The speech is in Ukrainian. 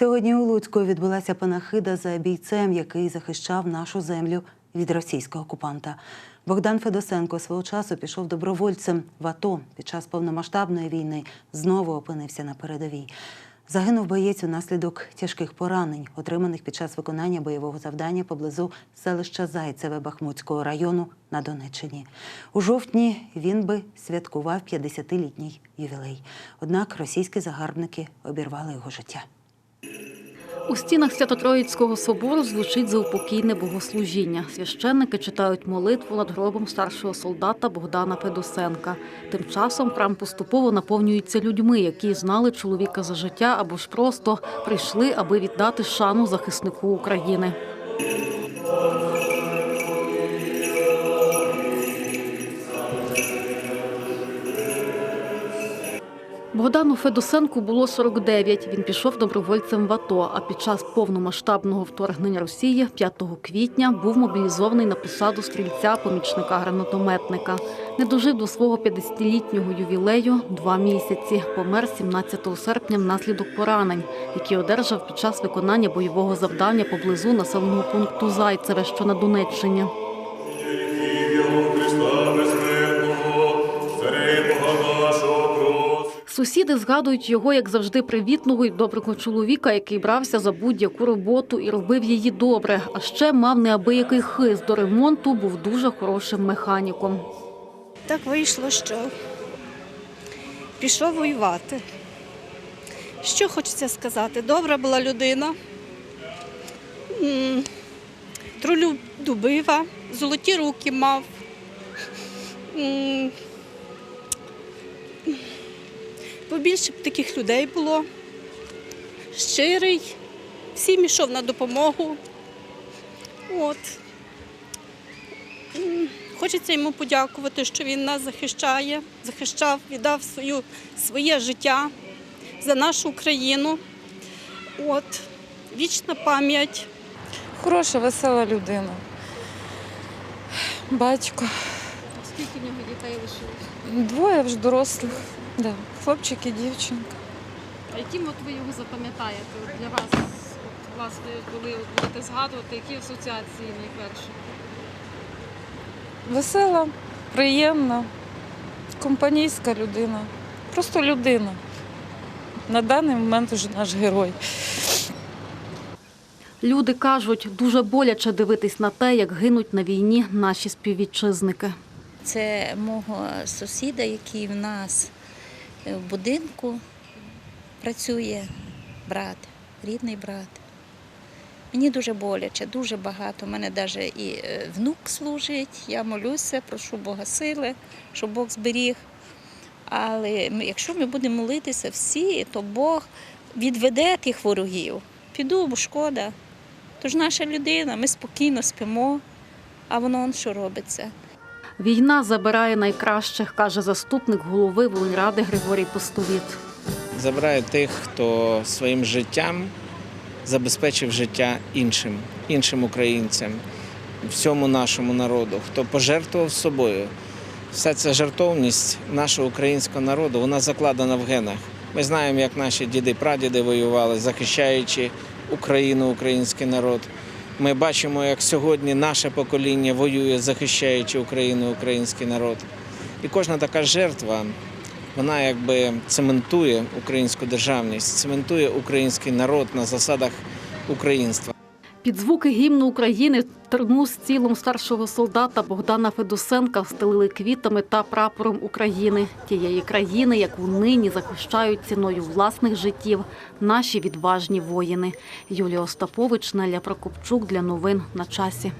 Сьогодні у Луцьку відбулася панахида за бійцем, який захищав нашу землю від російського окупанта. Богдан Федосенко свого часу пішов добровольцем в АТО під час повномасштабної війни. Знову опинився на передовій. Загинув боєць унаслідок тяжких поранень, отриманих під час виконання бойового завдання поблизу селища Зайцеве Бахмутського району на Донеччині. У жовтні він би святкував 50-літній ювілей. Однак російські загарбники обірвали його життя. У стінах Свято-Троїцького собору звучить заупокійне богослужіння. Священники читають молитву над гробом старшого солдата Богдана Федосенка. Тим часом храм поступово наповнюється людьми, які знали чоловіка за життя або ж просто прийшли, аби віддати шану захиснику України. Богдану Федосенку було 49. Він пішов добровольцем в АТО. А під час повномасштабного вторгнення Росії 5 квітня був мобілізований на посаду стрільця помічника гранатометника. Не дожив до свого 50-літнього ювілею два місяці. Помер 17 серпня внаслідок поранень, які одержав під час виконання бойового завдання поблизу населеного пункту Зайцеве, що на Донеччині. Сусіди згадують його як завжди привітного і доброго чоловіка, який брався за будь-яку роботу і робив її добре. А ще мав неабиякий хист до ремонту, був дуже хорошим механіком. Так вийшло, що пішов воювати. Що хочеться сказати? Добра була людина, м, трудолюбива, золоті руки мав. Побільше б таких людей було. Щирий, всім ішов на допомогу. От. Хочеться йому подякувати, що він нас захищає, захищав, віддав свою, своє життя за нашу Україну. От, вічна пам'ять. Хороша, весела людина. Батько. Скільки в нього дітей лишилось? Двоє вже дорослих. Да. Хлопчик і дівчинка. А яким от ви його запам'ятаєте От для вас? От, власне, коли от будете згадувати, які асоціації найперше? Весела, приємна, компанійська людина. Просто людина. На даний момент уже наш герой. Люди кажуть, дуже боляче дивитись на те, як гинуть на війні наші співвітчизники. Це мого сусіда, який в нас в будинку працює брат, рідний брат. Мені дуже боляче, дуже багато. У мене навіть і е, внук служить. Я молюся, прошу Бога сили, щоб Бог зберіг. Але якщо ми будемо молитися всі, то Бог відведе тих ворогів. Піду, бо шкода. Тож наша людина, ми спокійно спимо, а воно он що робиться. Війна забирає найкращих, каже заступник голови Волинради Григорій Постовіт. забирає тих, хто своїм життям забезпечив життя іншим, іншим українцям, всьому нашому народу, хто пожертвував собою. Вся ця жертовність нашого українського народу вона закладена в генах. Ми знаємо, як наші діди, прадіди воювали, захищаючи Україну, український народ. Ми бачимо, як сьогодні наше покоління воює, захищаючи Україну, український народ. І кожна така жертва вона якби цементує українську державність, цементує український народ на засадах українства. Під звуки гімну України терну з цілом старшого солдата Богдана Федосенка встелили квітами та прапором України, тієї країни, яку нині захищають ціною власних життів наші відважні воїни. Юлія Остапович, Неля Прокопчук для новин на часі.